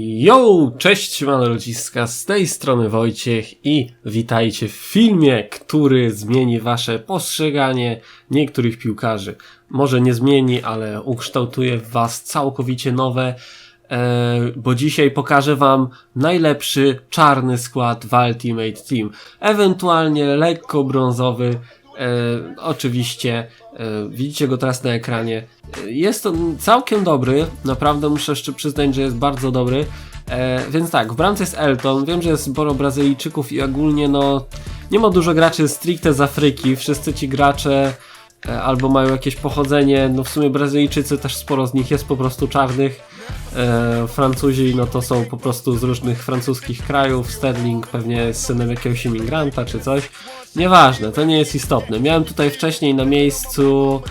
Yo, cześć ludziska, z tej strony Wojciech i witajcie w filmie, który zmieni wasze postrzeganie niektórych piłkarzy. Może nie zmieni, ale ukształtuje w was całkowicie nowe, e, bo dzisiaj pokażę wam najlepszy czarny skład w Ultimate Team. Ewentualnie lekko brązowy, E, oczywiście e, widzicie go teraz na ekranie. E, jest on całkiem dobry, naprawdę muszę jeszcze przyznać, że jest bardzo dobry. Więc tak, w bramce jest Elton. Wiem, że jest sporo Brazylijczyków i ogólnie no nie ma dużo graczy stricte z Afryki. Wszyscy ci gracze albo mają jakieś pochodzenie, no w sumie Brazylijczycy też sporo z nich jest po prostu czarnych. Francuzi no to są po prostu z różnych francuskich krajów. Sterling pewnie jest synem jakiegoś imigranta czy coś. Nieważne, to nie jest istotne. Miałem tutaj wcześniej na miejscu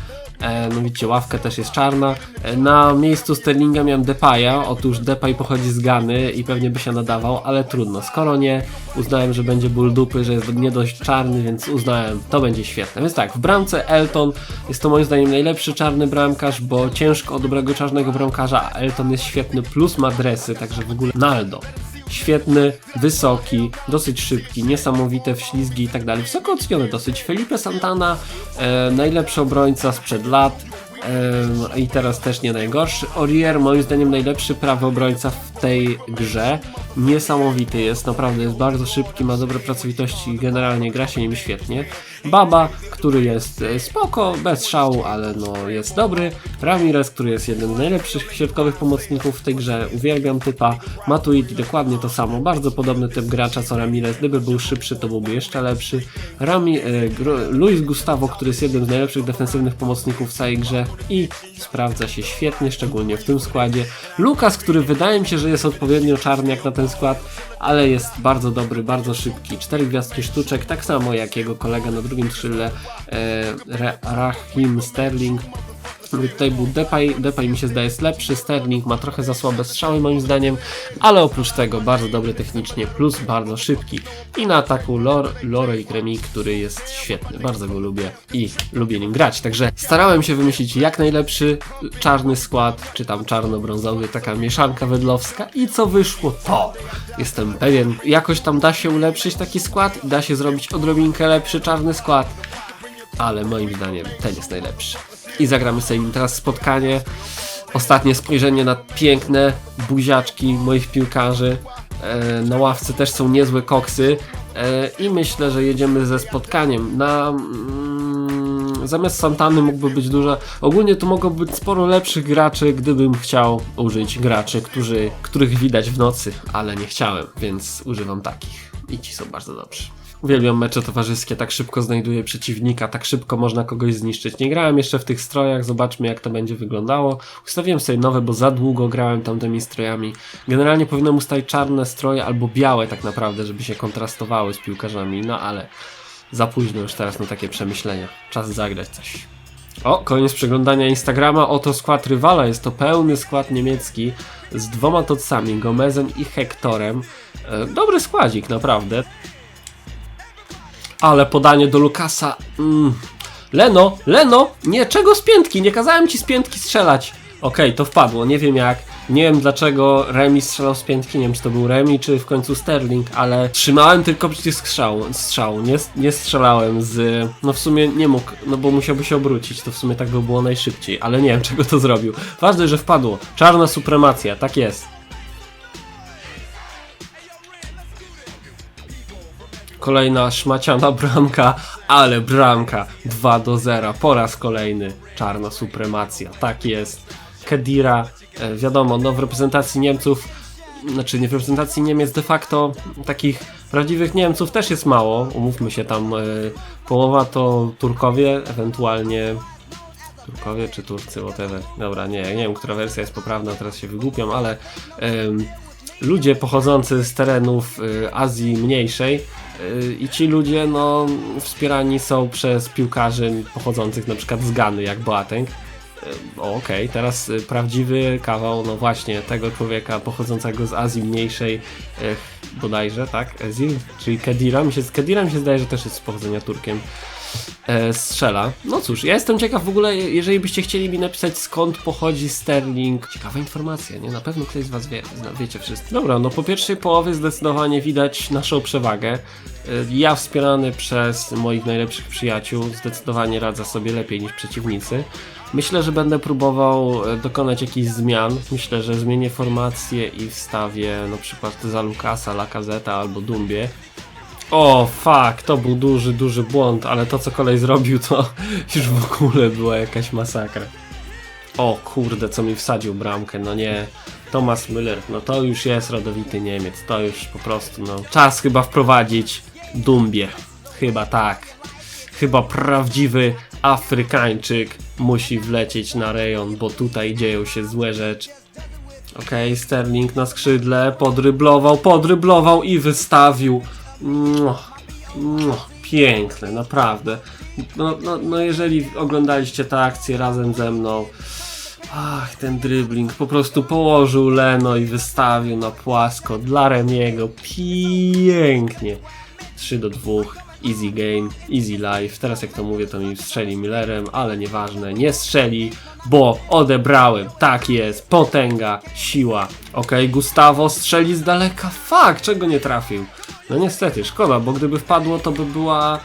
E, no widzicie, ławka też jest czarna. E, na miejscu Sterlinga miałem Depaya. Otóż Depay pochodzi z Gany i pewnie by się nadawał, ale trudno. Skoro nie, uznałem, że będzie ból dupy, że jest nie dość czarny, więc uznałem, to będzie świetne. Więc tak, w bramce Elton jest to moim zdaniem najlepszy czarny bramkarz, bo ciężko o dobrego czarnego bramkarza, Elton jest świetny, plus ma dresy, także w ogóle Naldo świetny, wysoki, dosyć szybki, niesamowite wślizgi i tak dalej. Wysoko oceniony dosyć. Felipe Santana, e, najlepszy obrońca sprzed lat, i teraz też nie najgorszy. Orier moim zdaniem najlepszy prawy obrońca w tej grze. Niesamowity jest, naprawdę jest bardzo szybki, ma dobre pracowitości, generalnie gra się nim świetnie. Baba, który jest e, spoko, bez szału, ale no jest dobry. Ramirez, który jest jednym z najlepszych środkowych pomocników w tej grze. Uwielbiam typa. Matuidi dokładnie to samo, bardzo podobny typ gracza co Ramirez. Gdyby był szybszy, to byłby jeszcze lepszy. Rami, e, Luis Gustavo, który jest jednym z najlepszych defensywnych pomocników w całej grze i sprawdza się świetnie, szczególnie w tym składzie. Lukas, który wydaje mi się, że jest odpowiednio czarny jak na ten skład, ale jest bardzo dobry, bardzo szybki. Cztery gwiazdki sztuczek, tak samo jak jego kolega na drugim skrzydle e, Rahim Sterling Tutaj był Depay, Depay mi się zdaje jest lepszy, Sterling ma trochę za słabe strzały moim zdaniem, ale oprócz tego bardzo dobry technicznie, plus bardzo szybki. I na ataku Lor, Lore i Kremi, który jest świetny, bardzo go lubię i lubię nim grać. Także starałem się wymyślić jak najlepszy czarny skład, czy tam czarno-brązowy, taka mieszanka wedlowska i co wyszło to. Jestem pewien, jakoś tam da się ulepszyć taki skład, da się zrobić odrobinkę lepszy czarny skład, ale moim zdaniem ten jest najlepszy i zagramy sobie teraz spotkanie. Ostatnie spojrzenie na piękne buziaczki moich piłkarzy. E, na ławce też są niezłe koksy e, i myślę, że jedziemy ze spotkaniem. Na, mm, zamiast Santany mógłby być dużo. Ogólnie tu mogło być sporo lepszych graczy, gdybym chciał użyć graczy, którzy, których widać w nocy, ale nie chciałem, więc używam takich. I ci są bardzo dobrzy. Uwielbiam mecze towarzyskie, tak szybko znajduję przeciwnika, tak szybko można kogoś zniszczyć. Nie grałem jeszcze w tych strojach, zobaczmy jak to będzie wyglądało. Ustawiłem sobie nowe, bo za długo grałem tamtymi strojami. Generalnie powinienem ustawić czarne stroje albo białe tak naprawdę, żeby się kontrastowały z piłkarzami, no ale za późno już teraz na takie przemyślenia. Czas zagrać coś. O, koniec przeglądania Instagrama. Oto skład rywala. Jest to pełny skład niemiecki z dwoma tocami, Gomezem i Hektorem. E, dobry składzik, naprawdę. Ale podanie do Lukasa. Mm. Leno, Leno, nie, czego z piętki? Nie kazałem ci z piętki strzelać. Okej, okay, to wpadło, nie wiem jak. Nie wiem dlaczego Remi strzelał z piętki, nie wiem czy to był Remi czy w końcu Sterling, ale trzymałem tylko przycisk strzału, strzału. Nie, nie strzelałem z... No w sumie nie mógł, no bo musiałby się obrócić, to w sumie tak by było najszybciej, ale nie wiem czego to zrobił. Ważne, że wpadło. Czarna supremacja, tak jest. Kolejna szmaciana bramka, ale bramka 2 do 0. Po raz kolejny czarna supremacja. Tak jest. Kedira, e, wiadomo, no w reprezentacji Niemców, znaczy nie w reprezentacji Niemiec de facto takich prawdziwych Niemców też jest mało. Umówmy się tam, e, połowa to Turkowie, ewentualnie Turkowie czy Turcy, whatever. Dobra, nie, nie wiem, która wersja jest poprawna, teraz się wygłupiam, ale ludzie pochodzący z terenów y, Azji Mniejszej i ci ludzie no, wspierani są przez piłkarzy pochodzących na przykład z Gany, jak Boateng. Y, okej, okay, teraz prawdziwy kawał, no właśnie, tego człowieka pochodzącego z Azji Mniejszej, bodajże, tak? Ezil, czyli Kedira, mi się, Kedira mi się zdaje, że też jest z pochodzenia Turkiem. E, strzela. No cóż, ja jestem ciekaw w ogóle, jeżeli byście chcieli mi napisać skąd pochodzi Sterling. Ciekawa informacja, nie? Na pewno ktoś z was wie, zna, wiecie wszyscy. Dobra, no po pierwszej połowie zdecydowanie widać naszą przewagę. E, Ja wspierany przez moich najlepszych przyjaciół zdecydowanie radzę sobie lepiej niż przeciwnicy. Myślę, że będę próbował e, dokonać jakichś zmian. Myślę, że zmienię formację i wstawię na przykład za Lukasa, Lacazeta albo Dumbie. O, fuck, to był duży, duży błąd, ale to co kolej zrobił to już w ogóle była jakaś masakra. O kurde, co mi wsadził bramkę, no nie. Thomas Müller, no to już jest rodowity Niemiec, to już po prostu, no. Czas chyba wprowadzić Dumbię. Chyba tak. Chyba prawdziwy Afrykańczyk musi wlecieć na rejon, bo tutaj dzieją się złe rzeczy. Okej, Sterling na skrzydle, podryblował, podryblował i wystawił. Piękne, naprawdę. No, no, no jeżeli oglądaliście tę akcję razem ze mną, ach, ten dribbling po prostu położył Leno i wystawił na płasko dla Remiego. Pięknie. 3 do 2. Easy game, easy life. Teraz jak to mówię, to mi strzeli Millerem, ale nieważne, nie strzeli, bo odebrałem. Tak jest, potęga, siła. Ok, Gustavo strzeli z daleka. Fuck, czego nie trafił? No niestety, szkoda, bo gdyby wpadło, to by była.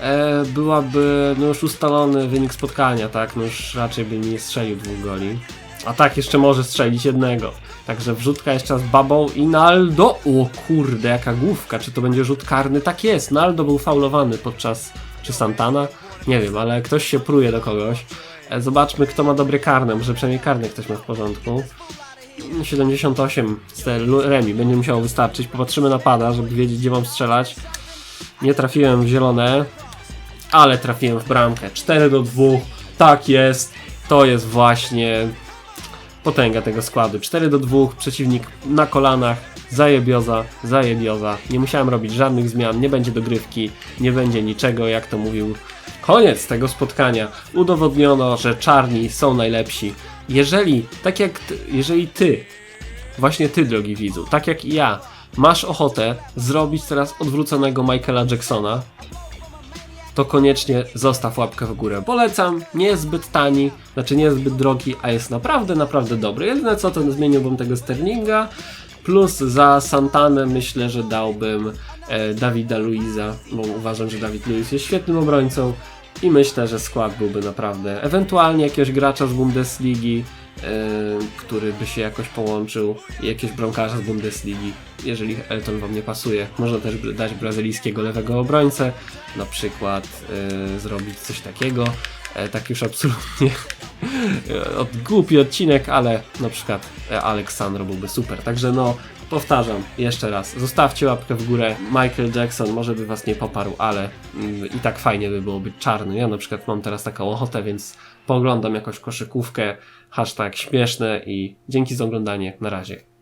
E, byłaby no już ustalony wynik spotkania, tak? No już raczej by nie strzelił dwóch goli. A tak, jeszcze może strzelić jednego. Także wrzutka jeszcze raz babą i Naldo. O kurde, jaka główka. Czy to będzie rzut karny? Tak jest. Naldo był faulowany podczas. Czy Santana? Nie wiem, ale ktoś się pruje do kogoś. E, Zobaczmy, kto ma dobre karne. Może przynajmniej karny ktoś ma w porządku. 78 z Remi będzie musiało wystarczyć. Popatrzymy na pada, żeby wiedzieć, gdzie mam strzelać. Nie trafiłem w zielone, ale trafiłem w bramkę. 4 do 2. Tak jest. To jest właśnie potęga tego składu. 4 do 2, przeciwnik na kolanach, zajebioza, zajebioza. Nie musiałem robić żadnych zmian, nie będzie dogrywki, nie będzie niczego, jak to mówił. Koniec tego spotkania. Udowodniono, że czarni są najlepsi. Jeżeli, tak jak jeżeli ty, właśnie ty, drogi widzu, tak jak i ja, masz ochotę zrobić teraz odwróconego Michaela Jacksona, to koniecznie zostaw łapkę w górę. Polecam, nie jest zbyt tani, znaczy nie jest zbyt drogi, a jest naprawdę, naprawdę dobry. Jedyne co, to zmieniłbym tego Sterlinga, plus za Santanę myślę, że dałbym e, Dawida Luiza, bo uważam, że Dawid Luiz jest świetnym obrońcą i myślę, że skład byłby naprawdę, ewentualnie jakiegoś gracza z Bundesligi, e, który by się jakoś połączył i jakiegoś bramkarza z Bundesligi, jeżeli Elton wam nie pasuje. Można też dać brazylijskiego lewego obrońcę, na przykład e, zrobić coś takiego. E, tak już absolutnie od, głupi odcinek, ale na przykład e, Aleksandro byłby super. Także no, powtarzam jeszcze raz, zostawcie łapkę w górę. Michael Jackson może by was nie poparł, ale mm, i tak fajnie by było być czarny. Ja na przykład mam teraz taką ochotę, więc pooglądam jakąś koszykówkę, hashtag śmieszne i dzięki za oglądanie. Na razie.